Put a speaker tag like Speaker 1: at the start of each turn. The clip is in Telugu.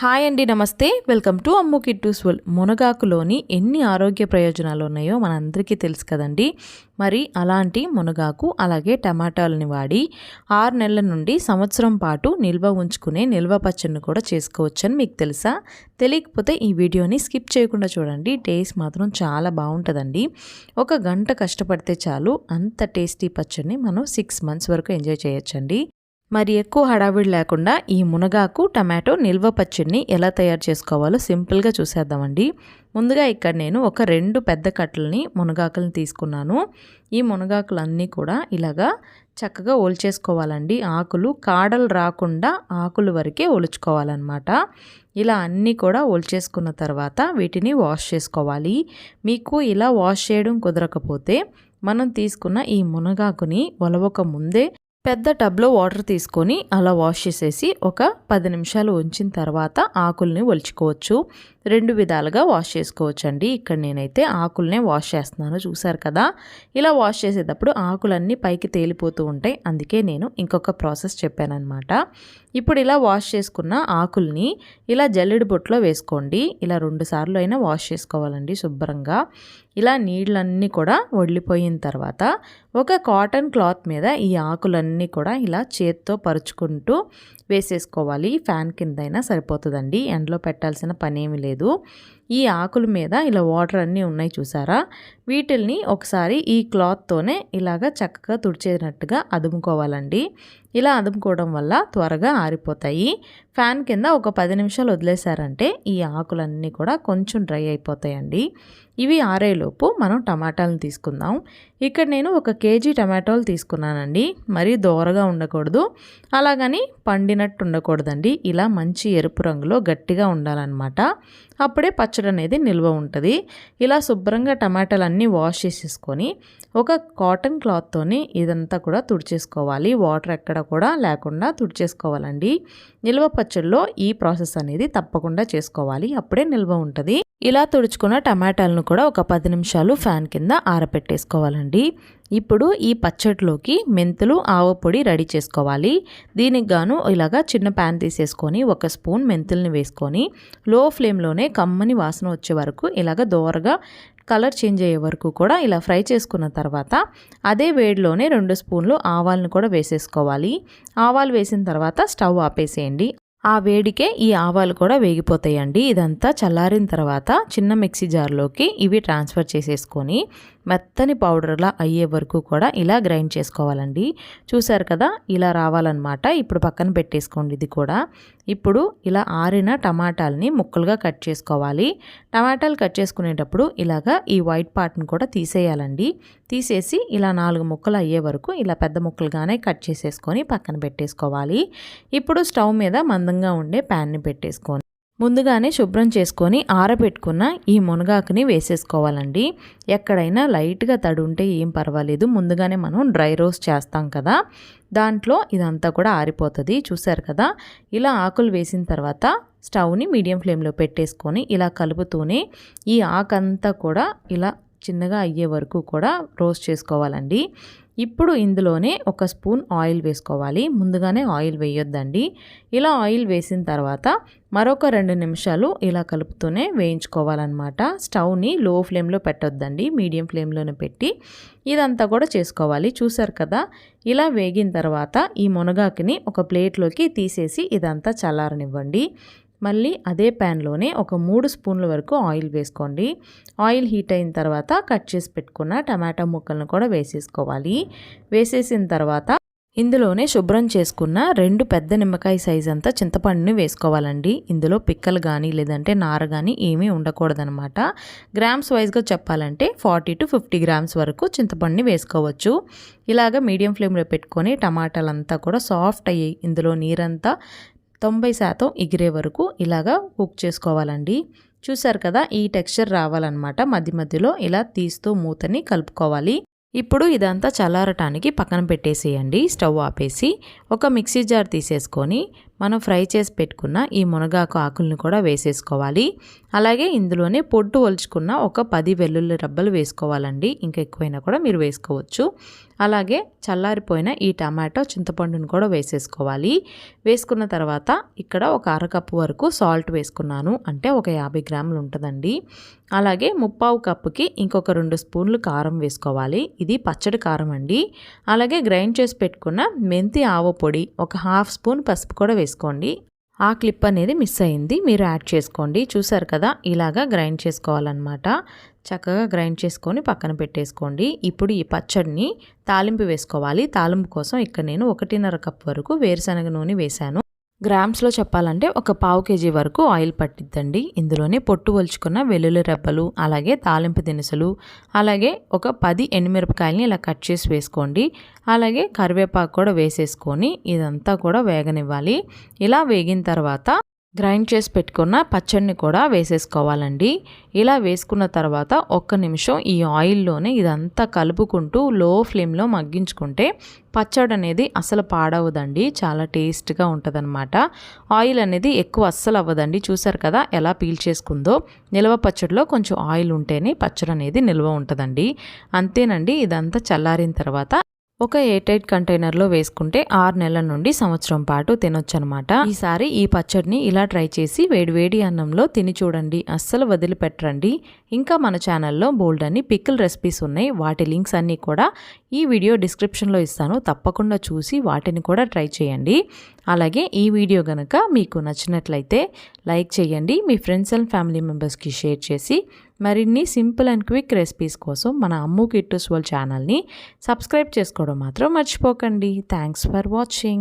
Speaker 1: హాయ్ అండి నమస్తే. వెల్కమ్ టు అమ్ము కిట్టూస్ వల్ మునగాకులోని ఎన్ని ఆరోగ్య ప్రయోజనాలు ఉన్నాయో మనందరికీ తెలుసు కదండి. మరి అలాంటి మునగాకు అలాగే టమాటాలని వాడి ఆరు నెలల నుండి సంవత్సరం పాటు నిల్వ ఉంచుకునే నిల్వ పచ్చడిని కూడా చేసుకోవచ్చని మీకు తెలుసా? తెలియకపోతే ఈ వీడియోని స్కిప్ చేయకుండా చూడండి. టేస్ట్ మాత్రం చాలా బాగుంటుందండి. ఒక గంట కష్టపడితే చాలు అంత టేస్టీ పచ్చడిని మనం సిక్స్ మంత్స్ వరకు ఎంజాయ్ చేయొచ్చండి. మరి ఎక్కువ హడావిడి లేకుండా ఈ మునగాకు టమాటో నిల్వ పచ్చడిని ఎలా తయారు చేసుకోవాలో సింపుల్గా చూసేద్దామండి. ముందుగా ఇక్కడ నేను ఒక రెండు పెద్ద కట్టలని మునగాకులను తీసుకున్నాను. ఈ మునగాకులన్నీ కూడా ఇలాగా చక్కగా ఒలిచేసుకోవాలండి. ఆకులు కాడలు రాకుండా ఆకులు వరకే ఒలుచుకోవాలన్నమాట. ఇలా అన్నీ కూడా ఒలిచేసుకున్న తర్వాత వీటిని వాష్ చేసుకోవాలి. మీకు ఇలా వాష్ చేయడం కుదరకపోతే మనం తీసుకున్న ఈ మునగాకుని ఒలవక ముందే పెద్ద టబ్లో వాటర్ తీసుకొని అలా వాష్ చేసేసి ఒక పది నిమిషాలు ఉంచిన తర్వాత ఆకుల్ని ఒలుచుకోవచ్చు. రెండు విధాలుగా వాష్ చేసుకోవచ్చండి. ఇక్కడ నేనైతే ఆకుల్నే వాష్ చేస్తున్నాను చూసారు కదా? ఇలా వాష్ చేసేటప్పుడు ఆకులన్నీ పైకి తేలిపోతూ ఉంటాయి. అందుకే నేను ఇంకొక ప్రాసెస్ చెప్పానమాట ఇప్పుడు ఇలా వాష్ చేసుకున్న ఆకుల్ని ఇలా జల్లెడి బొట్లో వేసుకోండి. ఇలా రెండు సార్లు అయినా వాష్ చేసుకోవాలండి శుభ్రంగా. ఇలా నీళ్ళన్నీ కూడా వడిలిపోయిన తర్వాత ఒక కాటన్ క్లాత్ మీద ఈ ఆకులన్నీ కూడా ఇలా చేత్తో పరుచుకుంటూ వేసేసుకోవాలి. ఫ్యాన్ కిందైనా సరిపోతుందండి. ఎండలో పెట్టాల్సిన పని లేదు. లేదు ఈ ఆకుల మీద ఇలా వాటర్ అన్నీ ఉన్నాయి చూసారా? వీటిల్ని ఒకసారి ఈ క్లాత్తోనే ఇలాగ చక్కగా తుడిచేనట్టుగా అదుముకోవాలండి. ఇలా అదుముకోవడం వల్ల త్వరగా ఆరిపోతాయి. ఫ్యాన్ కింద ఒక పది నిమిషాలు వదిలేశారంటే ఈ ఆకులన్నీ కూడా కొంచెం డ్రై అయిపోతాయండి. ఇవి ఆరేలోపు మనం టమాటాలను తీసుకుందాం. ఇక్కడ నేను ఒక కేజీ టమాటోలు తీసుకున్నానండి. మరీ దోరగా ఉండకూడదు. అలాగని పండినట్టు ఉండకూడదండి. ఇలా మంచి ఎరుపు రంగులో గట్టిగా ఉండాలన్నమాట. అప్పుడే పచ్చడి అనేది నిల్వ ఉంటుంది. ఇలా శుభ్రంగా టమాటాలన్నీ వాష్ చేసేసుకొని ఒక కాటన్ క్లాత్తోని ఇదంతా కూడా తుడిచేసుకోవాలి. వాటర్ ఎక్కడ కూడా లేకుండా తుడిచేసుకోవాలండి. నిల్వ పచ్చడిలో ఈ ప్రాసెస్ అనేది తప్పకుండా చేసుకోవాలి. అప్పుడే నిల్వ ఉంటుంది. ఇలా తుడుచుకున్న టమాటాలను కూడా ఒక పది నిమిషాలు ఫ్యాన్ కింద ఆరబెట్టేసుకోవాలండి ఇప్పుడు ఈ పచ్చడిలోకి మెంతులు ఆవపొడి రెడీ చేసుకోవాలి. దీనికి గాను ఇలాగా చిన్న ప్యాన్ తీసేసుకొని ఒక స్పూన్ మెంతుల్ని వేసుకొని లో ఫ్లేమ్లోనే కమ్మని వాసన వచ్చే వరకు ఇలాగ దోరగా కలర్ చేంజ్ అయ్యే వరకు కూడా ఇలా ఫ్రై చేసుకున్న తర్వాత అదే వేడిలోనే రెండు స్పూన్లు ఆవాలను కూడా వేసేసుకోవాలి. ఆవాలు వేసిన తర్వాత స్టవ్ ఆపేసేయండి. ఆ వేడికే ఈ ఆవాలు కూడా వేగిపోతాయండి. ఇదంతా చల్లారిన తర్వాత చిన్న మిక్సీ జార్లోకి ఇవి ట్రాన్స్ఫర్ చేసేసుకొని మెత్తని పౌడర్లా అయ్యే వరకు కూడా ఇలా గ్రైండ్ చేసుకోవాలండి. చూసారు కదా ఇలా రావాలన్నమాట. ఇప్పుడు పక్కన పెట్టేసుకోండి ఇది కూడా. ఇప్పుడు ఇలా ఆరిన టమాటాలని ముక్కలుగా కట్ చేసుకోవాలి. టమాటాలు కట్ చేసుకునేటప్పుడు ఇలాగా ఈ వైట్ పార్ట్ని కూడా తీసేయాలండి. తీసేసి ఇలా నాలుగు ముక్కలు అయ్యే వరకు ఇలా పెద్ద ముక్కలుగానే కట్ చేసేసుకొని పక్కన పెట్టేసుకోవాలి. ఇప్పుడు స్టవ్ మీద మందంగా ఉండే ప్యాన్ని పెట్టేసుకొని ముందుగానే శుభ్రం చేసుకొని ఆరబెట్టుకున్న ఈ మునగాకుని వేసేసుకోవాలండి. ఎక్కడైనా లైట్గా తడి ఉంటే ఏం పర్వాలేదు. ముందుగానే మనం డ్రై రోస్ట్ చేస్తాం కదా. దాంట్లో ఇదంతా కూడా ఆరిపోతుంది. చూసారు కదా? ఇలా ఆకులు వేసిన తర్వాత స్టవ్ని మీడియం ఫ్లేమ్లో పెట్టేసుకొని ఇలా కలుపుతూనే ఈ ఆకంతా కూడా ఇలా చిన్నగా అయ్యే వరకు కూడా రోస్ట్ చేసుకోవాలండి. ఇప్పుడు ఇందులోనే ఒక స్పూన్ ఆయిల్ వేసుకోవాలి. ముందుగానే ఆయిల్ వేయొద్దండి. ఇలా ఆయిల్ వేసిన తర్వాత మరొక రెండు నిమిషాలు ఇలా కలుపుతూనే వేయించుకోవాలన్నమాట. స్టవ్ని లో ఫ్లేమ్లో పెట్టొద్దండి. మీడియం ఫ్లేమ్లోనే పెట్టి ఇదంతా కూడా చేసుకోవాలి. చూసారు కదా? ఇలా వేగిన తర్వాత ఈ మునగాకుని ఒక ప్లేట్లోకి తీసేసి ఇదంతా చల్లారనివ్వండి. మళ్ళీ అదే ప్యాన్లోనే ఒక మూడు స్పూన్ల వరకు ఆయిల్ వేసుకోండి. ఆయిల్ హీట్ అయిన తర్వాత కట్ చేసి పెట్టుకున్న టమాటా ముక్కలను కూడా వేసేసుకోవాలి. వేసేసిన తర్వాత ఇందులోనే శుభ్రం చేసుకున్న రెండు పెద్ద నిమ్మకాయ సైజ్ అంతా చింతపండుని వేసుకోవాలండి. ఇందులో పిక్కలు కానీ లేదంటే నార కానీ ఏమీ ఉండకూడదనమాట గ్రామ్స్ వైజ్గా చెప్పాలంటే ఫార్టీ టు ఫిఫ్టీ గ్రామ్స్ వరకు చింతపండుని వేసుకోవచ్చు. ఇలాగ మీడియం ఫ్లేమ్లో పెట్టుకొని టమాటాలంతా కూడా సాఫ్ట్ అయ్యి ఇందులో నీరంతా తొంభై శాతం ఎగిరే వరకు ఇలాగా కుక్ చేసుకోవాలండి. చూసారు కదా ఈ టెక్స్చర్ రావాలన్నమాట. మధ్య మధ్యలో ఇలా తీస్తూ మూతని కలుపుకోవాలి. ఇప్పుడు ఇదంతా చల్లారటానికి పక్కన పెట్టేసేయండి స్టవ్ ఆపేసి. ఒక మిక్సీ జార్ తీసేసుకొని మనం ఫ్రై చేసి పెట్టుకున్న ఈ మునగాకు ఆకుల్ని కూడా వేసేసుకోవాలి. అలాగే ఇందులోనే పొట్టు ఒలుచుకున్న ఒక పది వెల్లుల్లి రబ్బలు వేసుకోవాలండి. ఇంకా ఎక్కువైనా కూడా మీరు వేసుకోవచ్చు. అలాగే చల్లారిపోయిన ఈ టమాటో చింతపండును కూడా వేసేసుకోవాలి. వేసుకున్న తర్వాత ఇక్కడ ఒక అరకప్పు వరకు సాల్ట్ వేసుకున్నాను. అంటే ఒక యాభై గ్రాములు ఉంటుందండి. అలాగే ముప్పావు కప్పుకి ఇంకొక రెండు స్పూన్లు కారం వేసుకోవాలి. ఇది పచ్చడి కారం అండి. అలాగే గ్రైండ్ చేసి పెట్టుకున్న మెంతి ఆవ పొడి ఒక హాఫ్ స్పూన్ పసుపు కూడా వేసుకోండి ఆ క్లిప్ అనేది మిస్ అయింది. మీరు యాడ్ చేసుకోండి. చూసారు కదా ఇలాగా గ్రైండ్ చేసుకోవాలన్నమాట. చక్కగా గ్రైండ్ చేసుకొని పక్కన పెట్టేసుకోండి. ఇప్పుడు ఈ పచ్చడిని తాలింపు వేసుకోవాలి. తాలింపు కోసం ఇక్కడ నేను ఒకటిన్నర కప్ వరకు వేరుశనగ నూనె వేశాను. గ్రామ్స్లో చెప్పాలంటే ఒక పావు కేజీ వరకు ఆయిల్ పట్టిద్దండి. ఇందులోనే పొట్టు వలుచుకున్న వెల్లుల్లి రెబ్బలు అలాగే తాలింపు దినుసులు అలాగే ఒక పది ఎండుమిరపకాయలని ఇలా కట్ చేసి వేసుకోండి. అలాగే కరివేపాకు కూడా వేసేసుకొని ఇదంతా కూడా వేగనివ్వాలి. ఇలా వేగిన తర్వాత గ్రైండ్ చేసి పెట్టుకున్న పచ్చడిని కూడా వేసేసుకోవాలండి. ఇలా వేసుకున్న తర్వాత ఒక్క నిమిషం ఈ ఆయిల్లోనే ఇదంతా కలుపుకుంటూ లో ఫ్లేమ్లో మగ్గించుకుంటే పచ్చడి అనేది అసలు పాడవదండి. చాలా టేస్ట్గా ఉంటుందన్నమాట. ఆయిల్ అనేది ఎక్కువ అస్సలు అవ్వదండి. చూసారు కదా ఎలా పీల్ చేసుకుందో నిల్వ పచ్చడిలో కొంచెం ఆయిల్ ఉంటేనే పచ్చడి అనేది నిల్వ ఉంటుందండి. అంతేనండి ఇదంతా చల్లారిన తర్వాత ఒక ఎయిటైట్ ఎయిట్ కంటైనర్లో వేసుకుంటే ఆరు నెలల నుండి సంవత్సరం పాటు తినొచ్చు అనమాట ఈసారి ఈ పచ్చడిని ఇలా ట్రై చేసి వేడివేడి అన్నంలో తిని చూడండి. అస్సలు వదిలిపెట్టరండి. ఇంకా మన ఛానల్లో బోల్డ్ అని పికిల్ రెసిపీస్ ఉన్నాయి. వాటి లింక్స్ అన్నీ కూడా ఈ వీడియో డిస్క్రిప్షన్లో ఇస్తాను. తప్పకుండా చూసి వాటిని కూడా ట్రై చేయండి. అలాగే ఈ వీడియో కనుక మీకు నచ్చినట్లయితే లైక్ చేయండి. మీ ఫ్రెండ్స్ అండ్ ఫ్యామిలీ మెంబర్స్కి షేర్ చేసి మరిన్ని సింపుల్ అండ్ క్విక్ రెసిపీస్ కోసం మన అమ్ము కిట్టుస్ వాళ్ళ ఛానల్ని సబ్స్క్రైబ్ చేసుకోవడం మాత్రం మర్చిపోకండి. Thanks for watching